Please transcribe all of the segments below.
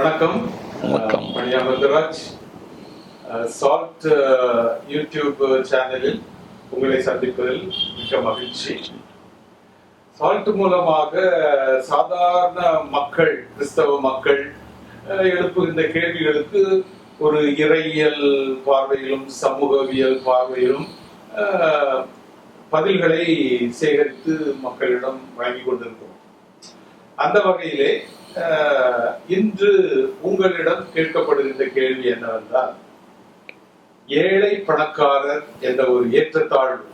வணக்கம். வணக்கம். Varadaraj salt YouTube சேனலில் உங்களை சந்திப்பதில் மிக்க மகிழ்ச்சி. சால்ட் மூலமாக சாதாரண மக்கள் கிறிஸ்தவ மக்கள் எழுப்புகின்ற கேள்விகளுக்கு ஒரு இறையியல் பார்வையிலும் சமூகவியல் பார்வையிலும் பதில்களை சேகரித்து மக்களிடம் வழங்கிக் கொண்டிருக்கிறோம். அந்த வகையிலே இன்று உங்களிடம் கேட்கப்படுகின்ற கேள்வி என்னவென்றால் ஏழை பணக்காரர் என்ற ஒரு ஏற்றத்தாழ்வு.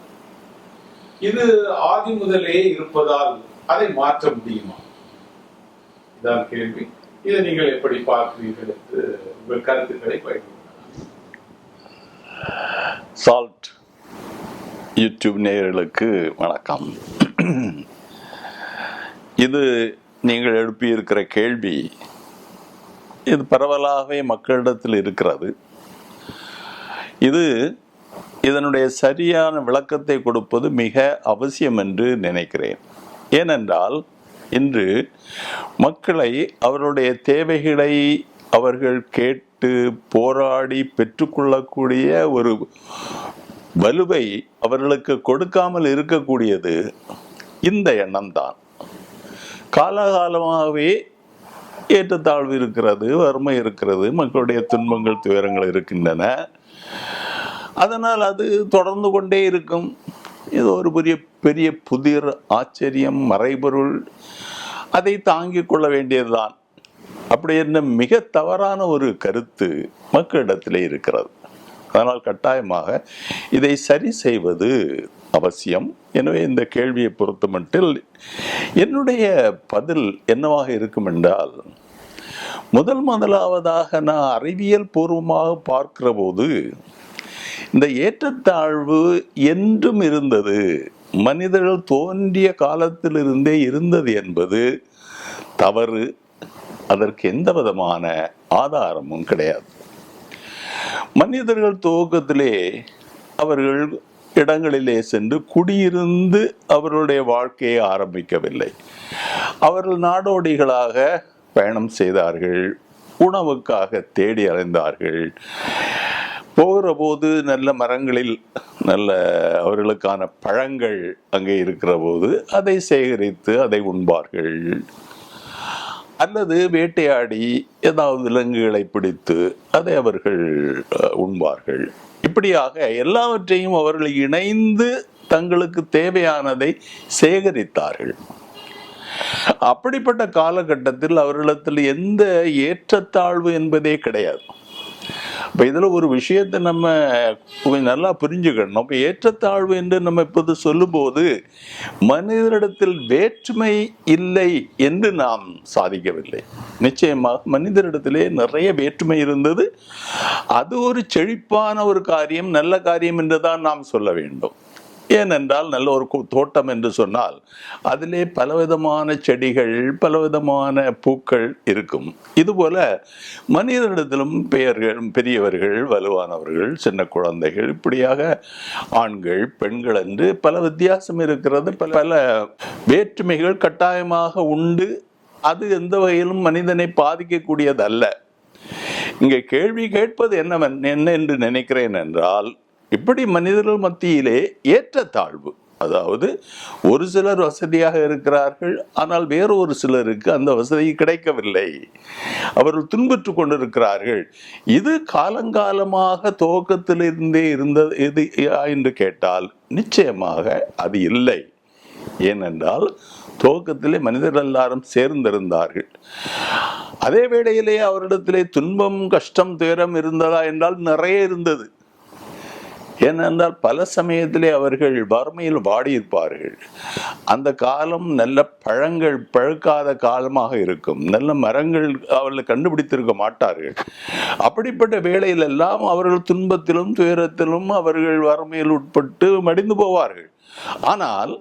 இது ஆதி முதலே இருப்பதால் அதை மாற்ற முடியுமா? இதான் கேள்வி. இதை நீங்கள் எப்படி பார்க்கிறீர்கள் என்று உங்கள் கருத்துக்களை பகிர்ந்து சால்ட் யூடியூப் நேயர்களுக்கு வணக்கம். இது நீங்கள் எழுப்பியிருக்கிற கேள்வி இது பரவலாகவே மக்களிடத்தில் இருக்கிறது. இது இதனுடைய சரியான விளக்கத்தை கொடுப்பது மிக அவசியம் என்று நினைக்கிறேன். ஏனென்றால் இன்று மக்களை அவருடைய தேவைகளை அவர்கள் கேட்டு போராடி பெற்றுக்கொள்ளக்கூடிய ஒரு வலுவை அவர்களுக்கு கொடுக்காமல் இருக்கக்கூடியது இந்த எண்ணம்தான். காலகாலமாகவே ஏற்றத்தாழ்வு இருக்கிறது வறுமை இருக்கிறது மக்களுடைய துன்பங்கள் துயரங்கள் இருக்கின்றன. அதனால் அது தொடர்ந்து கொண்டே இருக்கும். இது ஒரு பெரிய பெரிய புதிர் ஆச்சரியம் மறைபொருள். அதை தாங்கிக் கொள்ள வேண்டியதுதான். அப்படி என்ன மிக தவறான ஒரு கருத்து மக்களிடத்திலே இருக்கிறது. அதனால் கட்டாயமாக இதை சரி செய்வது அவசியம். எனவே இந்த கேள்வியை பொறுத்தமட்டில் என்னுடைய பதில் என்னவாக இருக்கும் என்றால் முதல் முதலாவதாக நான் அறிவியல் பூர்வமாக பார்க்கிற போது இந்த ஏற்றத்தாழ்வு என்றும் இருந்தது மனிதர்கள் தோன்றிய காலத்திலிருந்தே இருந்தது என்பது தவறு. அதற்கு எந்த விதமான ஆதாரமும் கிடையாது. மனிதர்கள் துவக்கத்திலே அவர்கள் இடங்களிலே சென்று குடியிருந்து அவர்களுடைய வாழ்க்கையை ஆரம்பிக்கவில்லை. அவர்கள் நாடோடிகளாக பயணம் செய்தார்கள் உணவுக்காக தேடி அலைந்தார்கள். போகிற போது நல்ல மரங்களில் நல்ல அவர்களுக்கான பழங்கள் அங்கே இருக்கிற போது அதை சேகரித்து அதை உண்பார்கள். அல்லது வேட்டையாடி ஏதாவது விலங்குகளை பிடித்து அதை அவர்கள் அஹ், உண்பார்கள். இப்படியாக எல்லாவற்றையும் அவர்கள் இணைந்து தங்களுக்கு தேவையானதை சேகரித்தார்கள். அப்படிப்பட்ட காலகட்டத்தில் அவர்களிடத்தில் எந்த ஏற்றத்தாழ்வு என்பதே கிடையாது. இப்போ இதில் ஒரு விஷயத்தை நம்ம கொஞ்சம் நல்லா புரிஞ்சுக்கணும். இப்போ ஏற்றத்தாழ்வு என்று நம்ம இப்போது சொல்லும்போது மனிதரிடத்தில் வேற்றுமை இல்லை என்று நாம் சாதிக்கவில்லை. நிச்சயமாக மனிதரிடத்திலே நிறைய வேற்றுமை இருந்தது. அது ஒரு செழிப்பான ஒரு காரியம் நல்ல காரியம் என்று தான் நாம் சொல்ல வேண்டும். ஏனென்றால் நல்ல ஒரு தோட்டம் என்று சொன்னால் அதிலே பலவிதமான செடிகள் பலவிதமான பூக்கள் இருக்கும். இதுபோல மனிதனிடத்திலும் பெயர்கள் பெரியவர்கள் வலுவானவர்கள் சின்ன குழந்தைகள் இப்படியாக ஆண்கள் பெண்கள் என்று பல வித்தியாசம் இருக்கிறது. பல பல வேற்றுமைகள் கட்டாயமாக உண்டு. அது எந்த வகையிலும் மனிதனை பாதிக்கக்கூடியதல்ல. இங்கே கேள்வி கேட்பது என்னவென் என்ன என்று நினைக்கிறேன் என்றால் இப்படி மனிதர்கள் மத்தியிலே ஏற்றத்தாழ்வு. அதாவது ஒரு சிலர் வசதியாக இருக்கிறார்கள் ஆனால் வேறு ஒரு சிலருக்கு அந்த வசதி கிடைக்கவில்லை. அவர்கள் துன்புற்று கொண்டிருக்கிறார்கள். இது காலங்காலமாக துவக்கத்திலிருந்தே இருந்தது இது என்று கேட்டால் நிச்சயமாக அது இல்லை. ஏனென்றால் துவக்கத்திலே மனிதர்கள் எல்லாரும் சேர்ந்திருந்தார்கள். அதே வேளையிலே அவரிடத்திலே துன்பம் கஷ்டம் துயரம் இருந்ததா என்றால் நிறைய இருந்தது. ஏனென்றால் பல சமயத்திலே அவர்கள் வறுமையில் வாடியிருப்பார்கள். அந்த காலம் நல்ல பழங்கள் பழுக்காத காலமாக இருக்கும். நல்ல மரங்கள் அவர்கள் கண்டுபிடித்திருக்க மாட்டார்கள். அப்படிப்பட்ட வேளையிலெல்லாம் அவர்கள் துன்பத்திலும் துயரத்திலும் அவர்கள் வறுமையில் உட்பட்டு மடிந்து போவார்கள். ஆனால்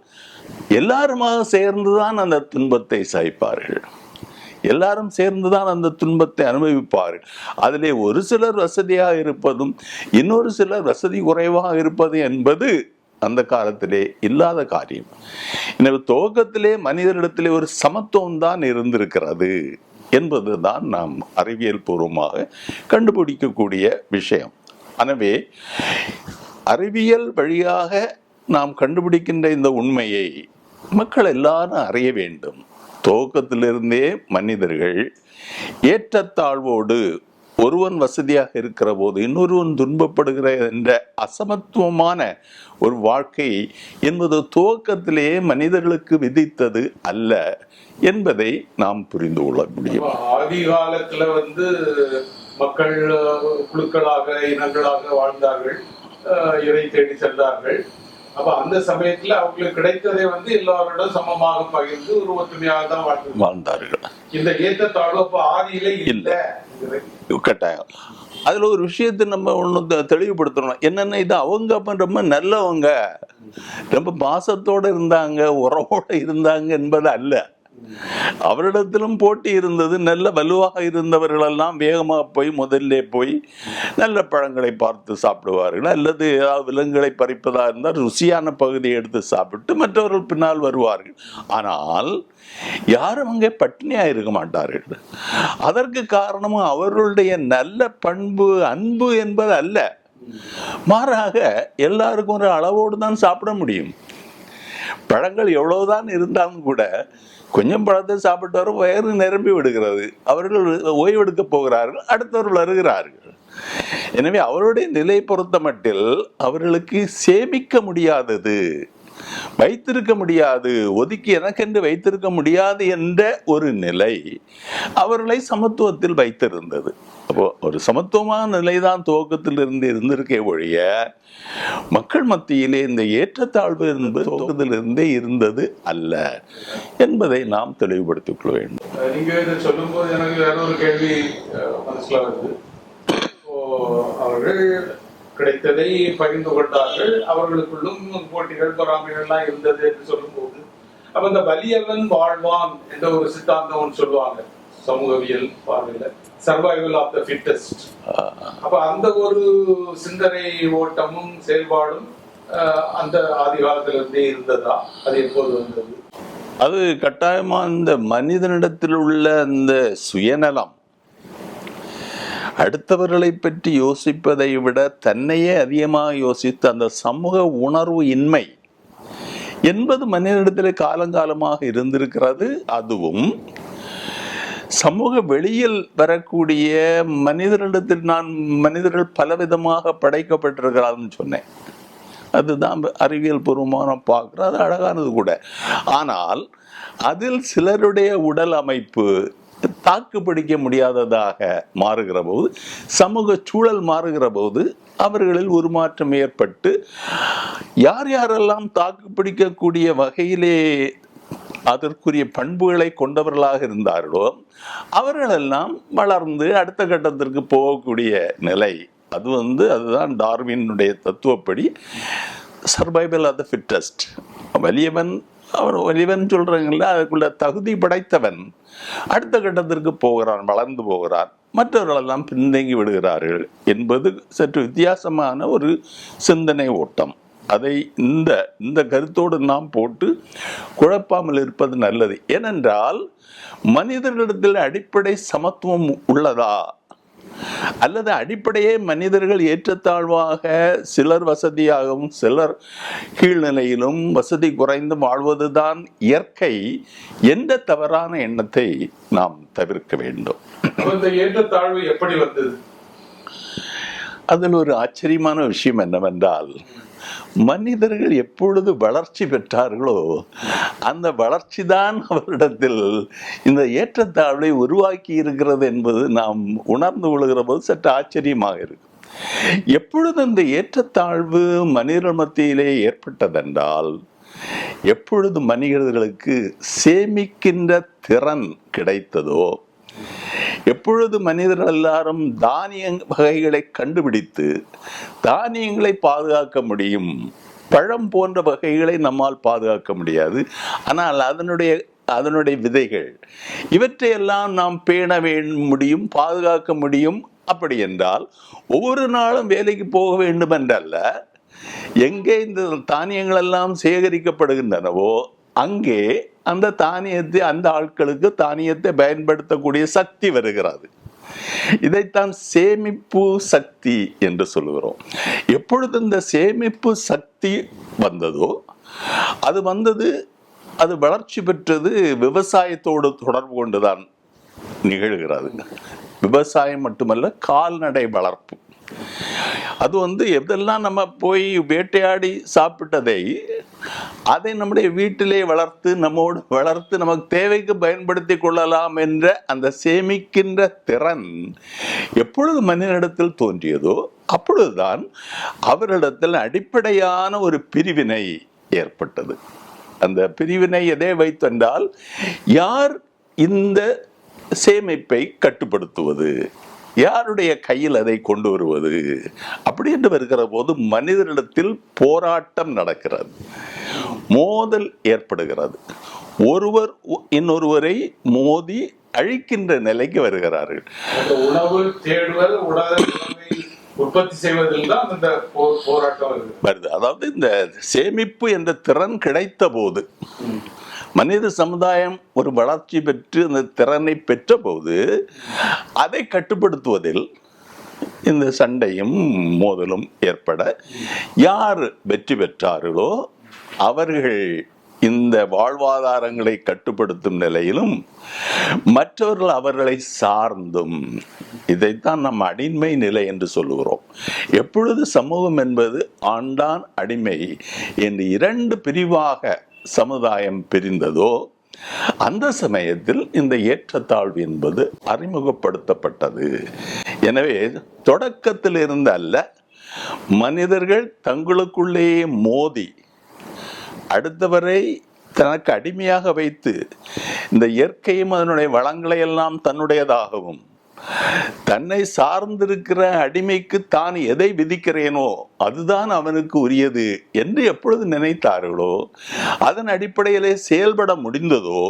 எல்லாருமாக சேர்ந்துதான் அந்த துன்பத்தை சகிப்பார்கள் எல்லாரும் சேர்ந்துதான் அந்த துன்பத்தை அனுபவிப்பார்கள். அதிலே ஒரு சிலர் வசதியாக இருப்பதும் இன்னொரு சிலர் வசதி குறைவாக இருப்பது என்பது அந்த காலத்திலே இல்லாத காரியம். எனவே துவக்கத்திலே மனிதரிடத்திலே ஒரு சமத்துவம் தான் இருந்திருக்கிறது என்பது தான் நாம் அறிவியல் பூர்வமாக கண்டுபிடிக்கக்கூடிய விஷயம். எனவே அறிவியல் வழியாக நாம் கண்டுபிடிக்கின்ற இந்த உண்மையை மக்கள் எல்லாரும் அறிய வேண்டும். துவக்கத்திலிருந்தே மனிதர்கள் ஏற்றத்தாழ்வோடு ஒருவன் வசதியாக இருக்கிற போது இன்னொருவன் துன்பப்படுகிற என்ற அசமத்துவமான ஒரு வாழ்க்கை என்பது துவக்கத்திலேயே மனிதர்களுக்கு விதித்தது அல்ல என்பதை நாம் புரிந்து கொள்ள முடியும். ஆதி காலத்துல வந்து மக்கள் குழுக்களாக இனங்களாக வாழ்ந்தார்கள். இறை தேடி சென்றார்கள். அப்ப அந்த சமயத்துல அவங்களுக்கு கிடைத்ததை வந்து எல்லாரோட சமமாக பகிர்ந்து ஒரு ஒற்றுமையாக தான் வாழ்ந்து வாழ்ந்தார்கள். இந்த ஏற்றத்தாழ்வு அப்ப ஆதியிலே இல்ல. கட்டாயம். அதுல ஒரு விஷயத்தை நம்ம ஒன்று தெளிவுபடுத்தணும். என்னன்னா இது அவங்க அப்ப ரொம்ப நல்லவங்க. ரொம்ப பாசத்தோட இருந்தாங்க உறவோட இருந்தாங்க என்பது அல்ல. அவரிடத்திலும் போட்டி இருந்தது. நல்ல வலுவாக இருந்தவர்களெல்லாம் வேகமாக போய் முதல்ல போய் நல்ல பழங்களை பார்த்து சாப்பிடுவார்கள். அல்லது ஏதாவது விலங்குகளை பறிப்பதாக இருந்தால் ருசியான பகுதியை எடுத்து சாப்பிட்டு மற்றவர்கள் பின்னால் வருவார்கள். ஆனால் யாரும் அங்கே பட்டினியாக இருக்க மாட்டார்கள். அதற்கு காரணமும் அவர்களுடைய நல்ல பண்பு அன்பு என்பது அல்ல. மாறாக எல்லாருக்கும் ஒரு அளவோடு தான் சாப்பிட முடியும். பழங்கள் எவ்வளவுதான் இருந்தாலும் கூட கொஞ்சம் பழத்தை சாப்பிட்டு வரும் வயிறு நிரம்பி விடுகிறது. அவர்கள் ஓய்வெடுக்க போகிறார்கள் அடுத்தவர்கள் வருகிறார்கள் எனவே அவருடைய நிலை பொறுத்த மட்டில் அவர்களுக்கு சேமிக்க முடியாதது. வைத்திருக்க முடியாது ஒதுக்கி எனக்கென்று வைத்திருக்க முடியாது என்ற ஒரு நிலை அவர்களை சமத்துவத்தில் வைத்திருந்தது. அப்போ ஒரு சமத்துவமான நிலைதான் துவக்கத்தில் இருந்து இருந்திருக்கே ஒழிய மக்கள் மத்தியிலே இந்த ஏற்றத்தாழ்வு என்பது துவக்கத்திலிருந்தே இருந்தது அல்ல என்பதை நாம் தெளிவுபடுத்திக் கொள்ள வேண்டும். நீங்க இதை சொல்லும்போது எனக்கு வேற ஒரு கேள்வி மனசுல வருது. அவர்கள் கிடைத்ததை பகிர்ந்து கொண்டார்கள். அவர்களுக்குள்ளும் போட்டிகள் பொறாமைகள்லாம் இருந்தது என்று சொல்லும்போது அப்ப இந்த வலியவன் வாழ்வான் என்ற ஒரு சித்தாந்தம் ஒன்று சொல்லுவாங்க. சமூகவியல் பார்வையில. சர்வைவல் ஆஃப் த ஃபிட்டஸ்ட் அப்ப அந்த ஒரு சிந்தனை ஓட்டமும் செயல்பாடும் அந்த ஆதி காலத்திலிருந்தே இருந்ததா? அது எப்போது வந்தது? அது கட்டாயமா இந்த மனிதனிடத்தில் உள்ள அந்த சுயநலம் அடுத்தவர்களை பற்றி யோசிப்பதை விட தன்னையே அதிகமாக யோசித்து அந்த சமூக உணர்வு இன்மை என்பது மனிதனிடத்தில் காலங்காலமாக இருந்திருக்கிறது. அதுவும் சமூக வெளியில் வரக்கூடிய மனிதர்களிடத்தில் நான் மனிதர்கள் பலவிதமாக படைக்கப்பட்டிருக்கிறான்னு சொன்னேன். அதுதான் அறிவியல் பூர்வமான பார்க்குறோம் அது அழகானது கூட. ஆனால் அதில் சிலருடைய உடல் அமைப்பு தாக்கு பிடிக்க முடியாததாக மாறுகிற போது சமூக சூழல் மாறுகிற போது அவர்களில் உருமாற்றம் ஏற்பட்டு யார் யாரெல்லாம் தாக்கு பிடிக்கக்கூடிய வகையிலே அதற்குரிய பண்புகளை கொண்டவர்களாக இருந்தார்களோ அவர்களெல்லாம் வளர்ந்து அடுத்த கட்டத்திற்கு போகக்கூடிய நிலை. அது வந்து அதுதான் டார்வினுடைய தத்துவப்படி சர்வைவல் ஆஃப் த ஃபிட்டஸ்ட் வலியவன் அவர் வலியவன் சொல்கிறாங்கல்ல அதுக்குள்ள தகுதி படைத்தவன். அடுத்த கட்டத்திற்கு போகிறான் வளர்ந்து போகிறான். மற்றவர்களெல்லாம் பின்தங்கி விடுகிறார்கள் என்பது சற்று வித்தியாசமான ஒரு சிந்தனை ஓட்டம். அதை இந்த இந்த கருத்தோடு நாம் போட்டு குழப்பாமல் இருப்பது நல்லது. ஏனென்றால் மனிதர்களிடத்தில் அடிப்படை சமத்துவம் உள்ளதா? அல்லது அடிப்படையே மனிதர்கள் ஏற்றத்தாழ்வாக சிலர் வசதியாகவும் சிலர் கீழ்நிலையிலும் வசதி குறைந்து வாழ்வதுதான் இயற்கை என்ற தவறான எண்ணத்தை நாம் தவிர்க்க வேண்டும். ஏற்றத்தாழ்வு எப்படி வந்தது? அதில் ஒரு ஆச்சரியமான விஷயம் என்னவென்றால் மனிதர்கள் எப்பொழுது வளர்ச்சி பெற்றார்களோ அந்த வளர்ச்சி தான் அவரிடத்தில் இந்த ஏற்றத்தாழ்வை உருவாக்கி இருக்கிறது என்பது நாம் உணர்ந்து கொள்கிற போது சற்று ஆச்சரியமாக இருக்கு. எப்பொழுது இந்த ஏற்றத்தாழ்வு மனிதர்கள் மத்தியிலே ஏற்பட்டதென்றால் எப்பொழுது மனிதர்களுக்கு சேமிக்கின்ற திறன் கிடைத்ததோ எப்பொழுது மனிதர்கள் எல்லாரும் தானிய வகைகளை கண்டுபிடித்து தானியங்களை பாதுகாக்க முடியும்? பழம் போன்ற வகைகளை நம்மால் பாதுகாக்க முடியாது. ஆனால் அதனுடைய அதனுடைய விதைகள் இவற்றையெல்லாம் நாம் பேணவே முடியும் பாதுகாக்க முடியும். அப்படி என்றால் ஒவ்வொரு நாளும் வேலைக்கு போக வேண்டும் என்றல்ல எங்கே இந்த தானியங்கள் எல்லாம் சேகரிக்கப்படுகின்றனவோ அங்கே அந்த தானியத்தை அந்த ஆட்களுக்கு தானியத்தை பயன்படுத்தக்கூடிய சக்தி வருகிறது. இதைத்தான் சேமிப்பு சக்தி என்று சொல்லுகிறோம். எப்பொழுது இந்த சேமிப்பு சக்தி வந்ததோ அது வந்தது அது வளர்ச்சி பெற்றது விவசாயத்தோடு தொடர்பு கொண்டுதான் நிகழ்கிறது. விவசாயம் மட்டுமல்ல கால்நடை வளர்ப்பு. அது வந்து எதெல்லாம் நம்ம போய் வேட்டையாடி சாப்பிட்டதை அதை நம்முடைய வீட்டிலே வளர்த்து நம்மோடு வளர்த்து நமக்கு தேவைக்கு பயன்படுத்தி கொள்ளலாம் என்ற அந்த சேமிக்கின்ற திறன் எப்பொழுது மனிதனிடத்தில் தோன்றியதோ அப்பொழுதுதான் அவரிடத்தில் அடிப்படையான ஒரு பிரிவினை ஏற்பட்டது. அந்த பிரிவினை எதை வைத்தென்றால் யார் இந்த சேமிப்பை கட்டுப்படுத்துவது? யாருடைய கையில் அதை கொண்டு வருவது? அப்படி என்று வருகிற போது மனிதனிடத்தில் போராட்டம் நடக்கிறது. மோதல் ஏற்படுகிறது. ஒருவர் இன்னொருவரை மோதி அழிக்கின்ற நிலைக்கு வருகிறார்கள். உணவு தேடுதல் உற்பத்தி செய்வதில் தான் அந்த போ- போராட்டம் வருது. அதாவது இந்த சேமிப்பு என்ற திறன் கிடைத்த போது மனித சமுதாயம் ஒரு வளர்ச்சி பெற்று அந்த திறனை பெற்ற போது அதை கட்டுப்படுத்துவதில் இந்த சண்டையும் மோதலும் ஏற்பட யார் வெற்றி பெற்றார்களோ அவர்கள் இந்த வாழ்வாதாரங்களை கட்டுப்படுத்தும் நிலையிலும் மற்றவர்கள் அவர்களை சார்ந்தும் இதைத்தான் நம்ம அடிமை நிலை என்று சொல்லுகிறோம். எப்பொழுது சமூகம் என்பது ஆண்டான் அடிமை என்று இரண்டு பிரிவாக சமுதாயம் பிரிந்ததோ அந்த சமயத்தில் இந்த ஏற்றத்தாழ்வு என்பது அறிமுகப்படுத்தப்பட்டது. எனவே தொடக்கத்தில் இருந்து அல்ல மனிதர்கள் தங்களுக்குள்ளேயே மோதி அடுத்தவரை தனக்கு அடிமையாக வைத்து இந்த இயற்கையும் அதனுடைய வளங்களை எல்லாம் தன்னுடையதாகவும் தன்னை சார்ந்திருக்கிற அடிமைக்கு தான் எதை விதிக்கிறேனோ அதுதான் அவனுக்கு உரியது என்று எப்பொழுது நினைத்தார்களோ அதன் அடிப்படையிலே செயல்பட முடிந்ததோ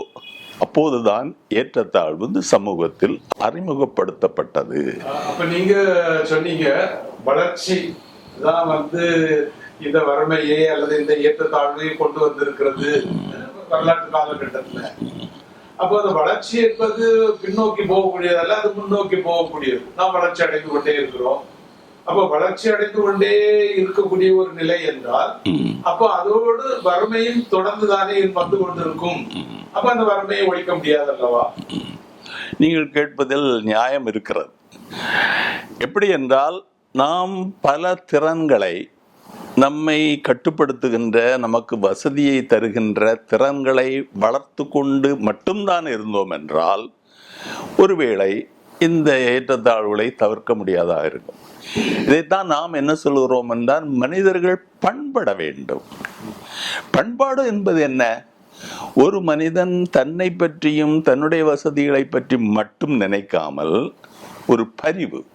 அப்போதுதான் ஏற்றத்தாழ்வு இந்த சமூகத்தில் அறிமுகப்படுத்தப்பட்டது. அப்ப நீங்க சொன்னீங்க வளர்ச்சி தான் வந்து இந்த வறுமையை அல்லது இந்த ஏற்றத்தாழ்வை கொண்டு வந்திருக்கிறது. வரலாற்று காலகட்டத்துல. அப்போ அந்த வளர்ச்சி என்பது பின்னோக்கி போகக்கூடியதல்ல அது முன்னோக்கி போகக்கூடியது. நாம் வளர்ச்சி அடைந்து கொண்டே இருக்கிறோம். அப்போ வளர்ச்சி அடைந்து கொண்டே இருக்கக்கூடிய ஒரு நிலை என்றால் அப்போ அதோடு வறுமையும் தொடர்ந்து தானே வந்து கொண்டிருக்கும். அப்ப அந்த வறுமையை ஒழிக்க முடியாது அல்லவா? நீங்கள் கேட்பதில் நியாயம் இருக்கிறது. எப்படி என்றால் நாம் பல திறன்களை நம்மை கட்டுப்படுத்துகின்ற நமக்கு வசதியை தருகின்ற திறன்களை வளர்த்து கொண்டு மட்டும்தான் இருந்தோம் என்றால் ஒருவேளை இந்த ஏற்றத்தாழ்வுகளை தவிர்க்க முடியாதாக இருக்கும். இதைத்தான் நாம் என்ன சொல்கிறோம் என்றால் மனிதர்கள் பண்பட வேண்டும். பண்பாடு என்பது என்ன? ஒரு மனிதன் தன்னை பற்றியும் தன்னுடைய வசதிகளை பற்றி மட்டும் நினைக்காமல் ஒரு பரிவு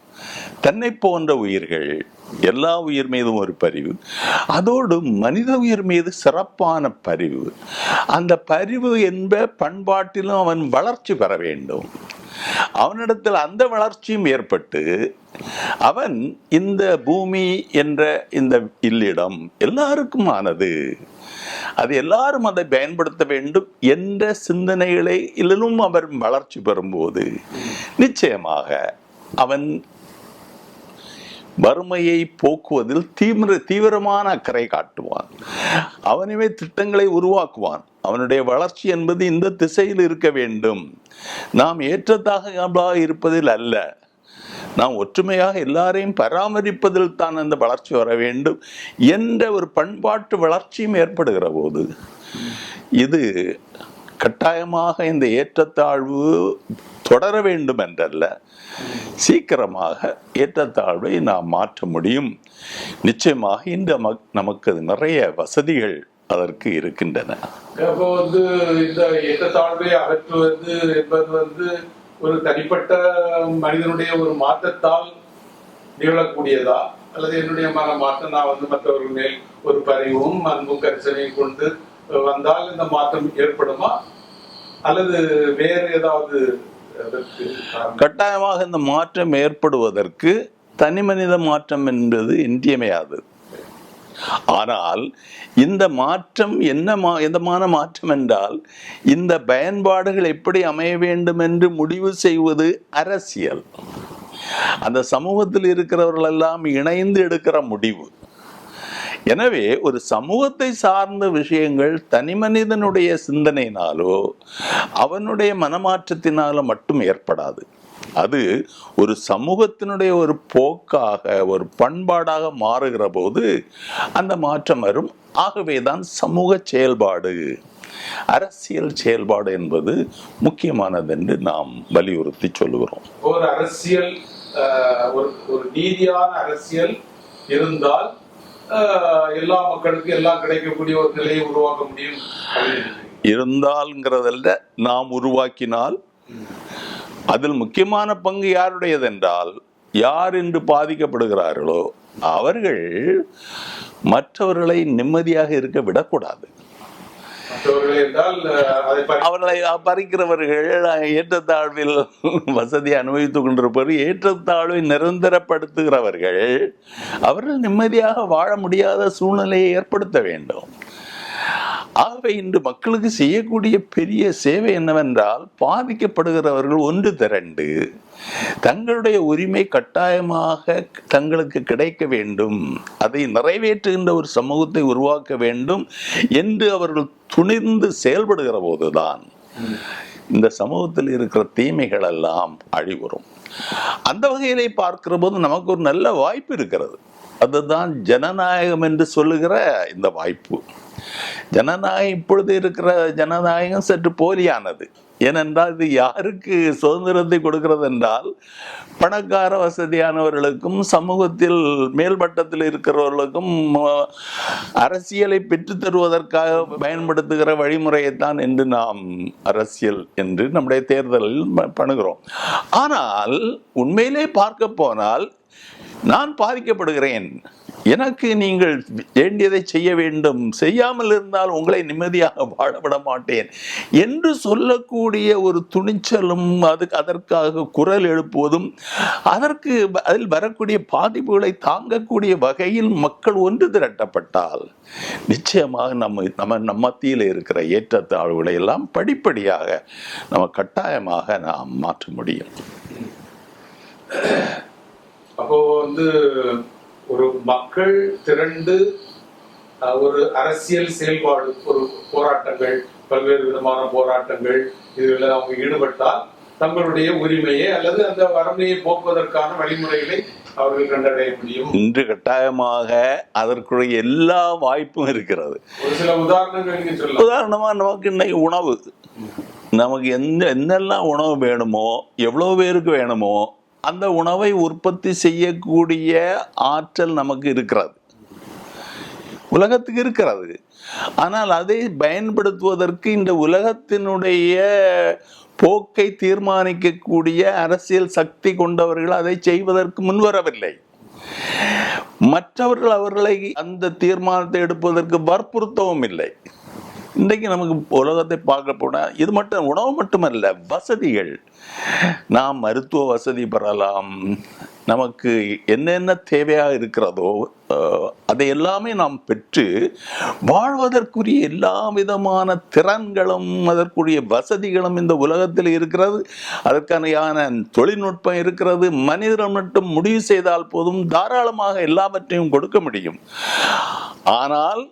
தன்னை போன்ற உயிர்கள் எல்லா உயிர் மீதும் ஒரு பரிவு. அதோடு மனித உயிர் மீது சிறப்பான பரிவு. அந்த பரிவு என்ப பண்பாட்டிலும் அவன் வளர்ச்சி பெற வேண்டும். அவனிடத்தில் அந்த வளர்ச்சியும் ஏற்பட்டு அவன் இந்த பூமி என்ற இந்த இல்லிடம் எல்லாருக்குமானது. அது எல்லாரும் அதை பயன்படுத்த வேண்டும் என்ற சிந்தனைகளை சிந்தனைகளிலும் அவர் வளர்ச்சி பெறும்போது நிச்சயமாக அவன் வறுமையை போக்குவதில் தீவிர தீவிரமான அக்கறை காட்டுவான். அவனவே திட்டங்களை உருவாக்குவான். அவனுடைய வளர்ச்சி என்பது இந்த திசையில் இருக்க வேண்டும். நாம் ஏற்றத்தாக இருப்பதில் அல்ல. நாம் ஒற்றுமையாக எல்லாரையும் பராமரிப்பதில் தான் அந்த வளர்ச்சி வர வேண்டும் என்ற ஒரு பண்பாட்டு வளர்ச்சியும் ஏற்படுகிற போது. இது கட்டாயமாக இந்த ஏற்றத்தாழ்வு தொடர வேண்டும் என்றல்ல சீக்கிரமாக ஏற்றத்தாழ்வை நாம் மாற்ற முடியும். நிச்சயமாக இந்த மக்- நமக்கு நிறைய வசதிகள் அதற்கு இருக்கின்றன. அப்போ வந்து இந்த ஏற்றத்தாழ்வை அகற்றுவது என்பது வந்து ஒரு தனிப்பட்ட மனிதனுடைய ஒரு மாற்றத்தால் நிகழக்கூடியதா? அல்லது என்னுடைய மன மாற்றம் நான் வந்து மற்றவர்கள் மேல் ஒரு பரிவும் அன்பும் கரிசனையும் கொண்டு வந்தால் இந்த மாற்றம் ஏற்படுமா? அல்லது வேறு ஏதாவது கட்டாயமாக இந்த மாற்றம் ஏற்படுவதற்கு தனி மனித மாற்றம் என்பது இன்றியமையாது. ஆனால் இந்த மாற்றம் என்ன மா எந்தமான மாற்றம் என்றால் இந்த பயன்பாடுகள் எப்படி அமைய வேண்டும் என்று முடிவு செய்வது அரசியல். அந்த சமூகத்தில் இருக்கிறவர்கள் எல்லாம் இணைந்து எடுக்கிற முடிவு. எனவே ஒரு சமூகத்தை சார்ந்த விஷயங்கள் தனி மனிதனுடைய சிந்தனையினாலோ அவனுடைய மனமாற்றத்தினாலோ மட்டும் ஏற்படாது. அது ஒரு சமூகத்தினுடைய ஒரு போக்காக ஒரு பண்பாடாக மாறுகிற போது அந்த மாற்றம் வரும். ஆகவேதான் சமூக செயல்பாடு அரசியல் செயல்பாடு என்பது முக்கியமானது என்று நாம் வலியுறுத்தி சொல்லுகிறோம். ஒரு அரசியல் ஒரு நீதியான அரசியல் இருந்தால் எல்லா மக்களுக்கும் எல்லாம் கிடைக்கக்கூடிய ஒரு நிலையை உருவாக்க முடியும் இருந்தால்ங்கிறதல்ல நாம் உருவாக்கினால் அதில் முக்கியமான பங்கு யாருடையது என்றால் யார் என்று பாதிக்கப்படுகிறார்களோ அவர்கள் மற்றவர்களை நிம்மதியாக இருக்க விடக்கூடாது மற்றவர்கள் என்றால் ஆஹ், அதை பற்றி அவர்களை பறிக்கிறவர்கள் ஏற்றத்தாழ்வில் வசதியை அனுபவித்துக் கொண்டிருப்பவர்கள் ஏற்றத்தாழ்வை நிரந்தரப்படுத்துகிறவர்கள் அவர்கள் நிம்மதியாக வாழ முடியாத சூழ்நிலையை ஏற்படுத்த வேண்டும். ஆகவே இன்று மக்களுக்கு செய்யக்கூடிய பெரிய சேவை என்னவென்றால் பாதிக்கப்படுகிறவர்கள் ஒன்று திரண்டு தங்களுடைய உரிமை கட்டாயமாக தங்களுக்கு கிடைக்க வேண்டும். அதை நிறைவேற்றுகின்ற ஒரு சமூகத்தை உருவாக்க வேண்டும் என்று அவர்கள் துணிந்து செயல்படுகிற போதுதான் இந்த சமூகத்தில் இருக்கிற தீமைகள் எல்லாம் அழிவுறும். அந்த வகையிலே பார்க்கிற போது நமக்கு ஒரு நல்ல வாய்ப்பு இருக்கிறது. அதுதான் ஜனநாயகம் என்று சொல்லுகிற இந்த வாய்ப்பு. ஜனநாயகம் இப்பொழுது இருக்கிற ஜனநாயகம் சற்று போலியானது. ஏனென்றால் இது யாருக்கு சுதந்திரத்தை கொடுக்கிறது என்றால் பணக்கார வசதியானவர்களுக்கும் சமூகத்தில் மேல்மட்டத்தில் இருக்கிறவர்களுக்கும் அரசியலை பெற்றுத் தருவதற்காக பயன்படுத்துகிற வழிமுறையைத்தான் என்று நாம் அரசியல் என்று நம்முடைய தேர்தலில் ப- பண்ணுகிறோம். ஆனால் உண்மையிலே பார்க்க போனால் நான் பாதிக்கப்படுகிறேன். எனக்கு நீங்கள் வேண்டியதை செய்ய வேண்டும். செய்யாமல் இருந்தால் உங்களை நிம்மதியாக வாழ விட மாட்டேன். என்று சொல்லக்கூடிய ஒரு துணிச்சலும் அதுக்கு அதற்காக குரல் எழுப்புவதும் அதற்கு வ- அதில் வரக்கூடிய பாதிப்புகளை தாங்கக்கூடிய வகையில் மக்கள் ஒன்று திரட்டப்பட்டால் நிச்சயமாக நம்ம நம்ம நம்ம மத்தியில் இருக்கிற ஏற்றத்தாழ்வுகளை எல்லாம் படிப்படியாக நம்ம கட்டாயமாக நாம் மாற்ற முடியும். அப்போ வந்து ஒரு மக்கள் திரண்டு ஒரு அரசியல் செயல்பாடு ஒரு போராட்டங்கள் பல்வேறு விதமான போராட்டங்கள் இதுல அவங்க ஈடுபட்டால் தங்களுடைய உரிமையை அல்லது அந்த வறுமையை போக்குவதற்கான வழிமுறைகளை அவர்கள் கண்டடைய முடியும். இன்று கட்டாயமாக அதற்குரிய எல்லா வாய்ப்பும் இருக்கிறது. ஒரு சில உதாரணங்கள் நீங்க சொல்லலாம். உதாரணமா நமக்கு இன்னைக்கு உணவு. நமக்கு எந்த என்னெல்லாம் உணவு வேணுமோ எவ்வளோ பேருக்கு வேணுமோ அந்த உணவை உற்பத்தி செய்யக்கூடிய ஆற்றல் நமக்கு இருக்கிறது. உலகத்துக்கு இருக்கிறது. ஆனால் அதை பயன்படுத்துவதற்கு இந்த உலகத்தினுடைய போக்கை தீர்மானிக்கக்கூடிய அரசியல் சக்தி கொண்டவர்கள் அதை செய்வதற்கு முன்வரவில்லை மற்றவர்கள் அவர்களை அந்த தீர்மானத்தை எடுப்பதற்கு வற்புறுத்தவும் இல்லை. இன்றைக்கு நமக்கு உலகத்தை பார்க்க போனால் இது மட்டும் உணவு மட்டுமல்ல வசதிகள். நாம் மருத்துவ வசதி பெறலாம். நமக்கு என்னென்ன தேவையாக இருக்கிறதோ அதை எல்லாமே நாம் பெற்று வாழ்வதற்குரிய எல்லா விதமான திறன்களும் அதற்குரிய வசதிகளும் இந்த உலகத்தில் இருக்கிறது. அதற்கான தொழில்நுட்பம் இருக்கிறது. மனிதர்கள் மட்டும் முடிவு செய்தால் போதும் தாராளமாக எல்லாவற்றையும் கொடுக்க முடியும். ஆனால்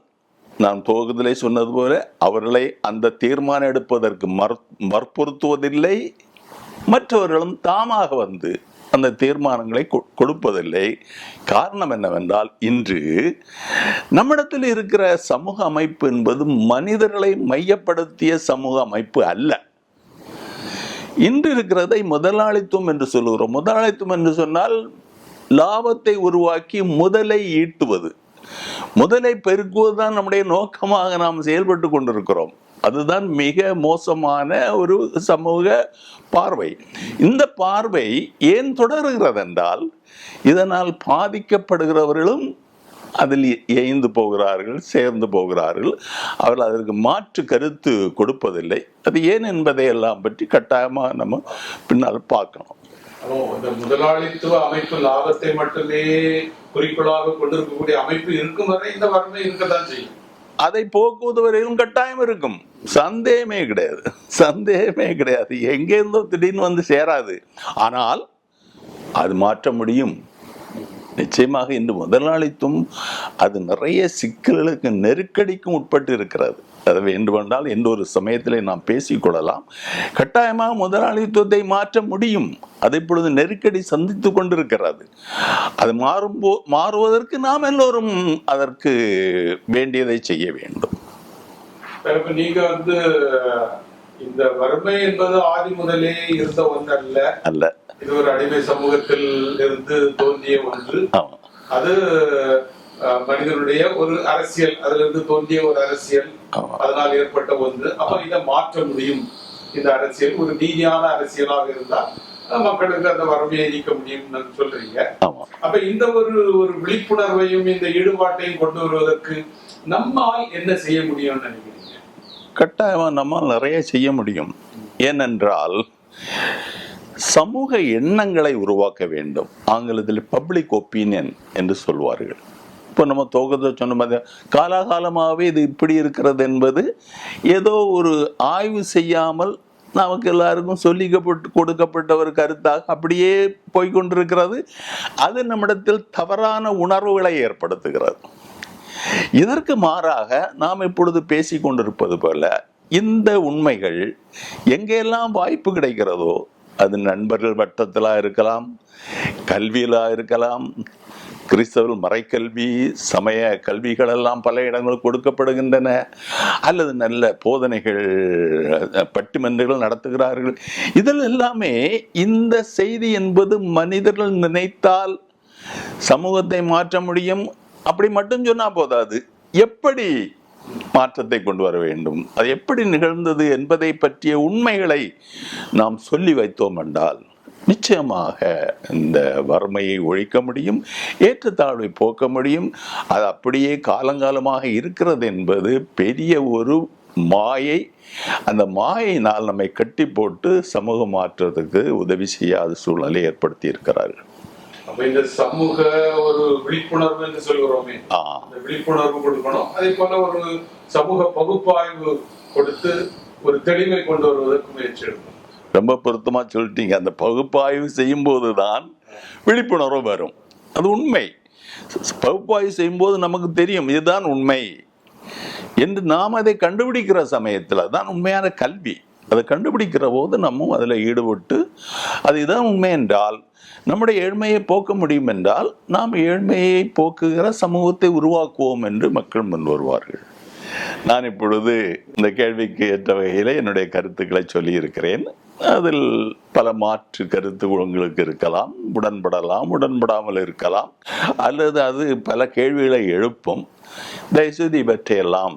நான் துவக்கத்திலே சொன்னது போல அவர்களை அந்த தீர்மானம் எடுப்பதற்கு மறு வற்புறுத்துவதில்லை மற்றவர்களும் தாமாக வந்து அந்த தீர்மானங்களை கொ- கொடுப்பதில்லை. காரணம் என்னவென்றால் இன்று நம்மிடத்தில் இருக்கிற சமூக அமைப்பு என்பது மனிதர்களை மையப்படுத்திய சமூக அமைப்பு அல்ல. இன்று இருக்கிறதை முதலாளித்துவம் என்று சொல்லுகிறோம். முதலாளித்துவம் என்று சொன்னால் லாபத்தை உருவாக்கி முதலை ஈட்டுவது. முதலை பெருக்குவதுதான் நம்முடைய நோக்கமாக நாம் செயல்பட்டு கொண்டிருக்கிறோம். அதுதான் மிக மோசமான ஒரு சமூக பார்வை. இந்த பார்வை ஏன் தொடர்கிறது என்றால் இதனால் பாதிக்கப்படுகிறவர்களும் அதில் ஏய்ந்து போகிறார்கள் சேர்ந்து போகிறார்கள். அவர்கள் அதற்கு மாற்று கருத்து கொடுப்பதில்லை. அது ஏன் என்பதை எல்லாம் பற்றி கட்டாயமாக நம்ம பின்னால் பார்க்கணும். இந்த முதலாளித்துவ அமைப்பு லாபத்தை மட்டுமே குறிக்கோளாக கொண்டிருக்கக்கூடிய அமைப்பு இருக்கும் வரை இந்த வறுமை இருக்கத்தான் செய்யும். அதை போக்குவது வரையிலும் கட்டாயம் இருக்கும். சந்தேகமே கிடையாது. சந்தேகமே கிடையாது. எங்கேருந்தோ திடீர்னு வந்து சேராது. ஆனால் அது மாற்ற முடியும். நிச்சயமாக இன்று முதலாளித்துவம் அது நிறைய சிக்கல்களுக்கு நெருக்கடிக்கும் உட்பட்டு இருக்கிறது. அது வேண்டுமென்றால் எந்த ஒரு சமயத்திலே நாம் பேசிக்கொள்ளலாம். கட்டாயமாக முதலாளித்துவத்தை மாற்ற முடியும். அது இப்பொழுது நெருக்கடி சந்தித்து கொண்டிருக்கிறது. அது மாறும்போ மாறுவதற்கு நாம் எல்லோரும் அதற்கு வேண்டியதை செய்ய வேண்டும். நீங்க வந்து இந்த வறுமை என்பது ஆதி முதலே இருந்த ஒன்றல்ல அல்ல. இது ஒரு அடிமை சமூகத்தில் இருந்து தோன்றிய ஒன்று. அது மனிதனுடைய ஒரு அரசியல் அதுல இருந்து தோன்றிய ஒரு அரசியல். அதனால் ஏற்பட்ட ஒன்று. அப்ப இதை மாற்ற முடியும். இந்த அரசியல் ஒரு நீதியான அரசியலாக இருந்தால் அஹ், மக்களுக்கு அந்த வறுமையை நீக்க முடியும்னு சொல்றீங்க. அப்ப இந்த ஒரு ஒரு விழிப்புணர்வையும் இந்த ஈடுபாட்டையும் கொண்டு வருவதற்கு நம்மால் என்ன செய்ய முடியும்னு நினைக்கிறீங்க? கட்டாயமாக நம்மால் நிறைய செய்ய முடியும். ஏனென்றால் சமூக எண்ணங்களை உருவாக்க வேண்டும். ஆங்கிலத்தில் பப்ளிக் ஒப்பீனியன் என்று சொல்வார்கள். இப்போ நம்ம தொகுத சொன்ன மாதிரி காலாகாலமாகவே இது இப்படி இருக்கிறது என்பது ஏதோ ஒரு ஆய்வு செய்யாமல் நமக்கு எல்லாருக்கும் சொல்லிக்கப்பட்டு கொடுக்கப்பட்ட ஒரு கருத்தாக அப்படியே போய்க்கொண்டிருக்கிறது அது நம்மிடத்தில் தவறான உணர்வுகளை ஏற்படுத்துகிறது. இதற்கு மாறாக நாம் இப்பொழுது பேசி கொண்டிருப்பது போல இந்த உண்மைகள் எங்கெல்லாம் வாய்ப்பு கிடைக்கிறதோ அது நண்பர்கள் வட்டத்திலாக இருக்கலாம் கல்வியிலாக இருக்கலாம் கிறிஸ்தவர்கள் மறைக்கல்வி சமய கல்விகளெல்லாம் பல இடங்களில் கொடுக்கப்படுகின்றன. அல்லது நல்ல போதனைகள் பட்டிமன்றங்கள் நடத்துகிறார்கள். இதில் எல்லாமே இந்த செய்தி என்பது மனிதர்கள் நினைத்தால் சமூகத்தை மாற்ற முடியும். அப்படி மட்டும் சொன்னால் போதாது. எப்படி மாற்றத்தை கொண்டு வர வேண்டும். அது எப்படி நிகழ்ந்தது என்பதை பற்றிய உண்மைகளை நாம் சொல்லி வைத்தோம் என்றால் நிச்சயமாக இந்த வறுமையை ஒழிக்க முடியும் ஏற்றத்தாழ்வை போக்க முடியும். அது அப்படியே காலங்காலமாக இருக்கிறது என்பது பெரிய ஒரு மாயை. அந்த மாயினால் நம்மை கட்டி போட்டு சமூக மாற்றத்துக்கு உதவி செய்யாத சூழ்நிலை ஏற்படுத்தி இருக்கிறார்கள். இந்த சமூக ஒரு விழிப்புணர்வு என்று சொல்கிறோமே. அந்த விழிப்புணர்வு கொடுக்கணும். அதே போல ஒரு சமூக பகுப்பாய்வு கொடுத்து ஒரு தெளிவை கொண்டு வருவதற்கு முயற்சி எடுக்கணும் ரொம்ப பொருத்தமா சொல்லிட்டீங்க. அந்த பகுப்பாய்வு செய்யும்போது தான் விழிப்புணர்வு வரும். அது உண்மை. பகுப்பாய்வு செய்யும்போது நமக்கு தெரியும் இதுதான் உண்மை. என்று நாம் அதை கண்டுபிடிக்கிற சமயத்தில் தான் உண்மையான கல்வி. அதை கண்டுபிடிக்கிற போது நம்ம அதில் ஈடுபட்டு அது இதான் உண்மை என்றால் நம்முடைய ஏழ்மையை போக்க முடியும் என்றால் நாம் ஏழ்மையை போக்குகிற சமூகத்தை உருவாக்குவோம் என்று மக்கள் முன் வருவார்கள். நான் இப்பொழுது இந்த கேள்விக்கு ஏற்ற வகையில் என்னுடைய கருத்துக்களை சொல்லியிருக்கிறேன். அதில் பல மாற்று கருத்து உங்களுக்கு இருக்கலாம் உடன்படலாம் உடன்படாமல் இருக்கலாம் அல்லது அது பல கேள்விகளை எழுப்பும். தயவுசெய்து இவற்றையெல்லாம்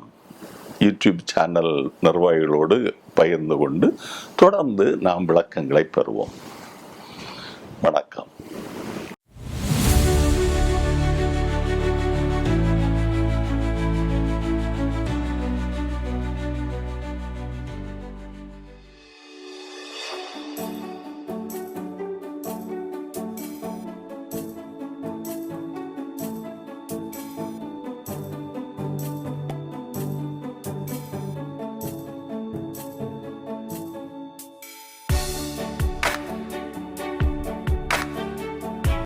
யூடியூப் சேனல் நிர்வாகிகளோடு பகிர்ந்து கொண்டு தொடர்ந்து நாம் விளக்கங்களை பெறுவோம். வணக்கம்.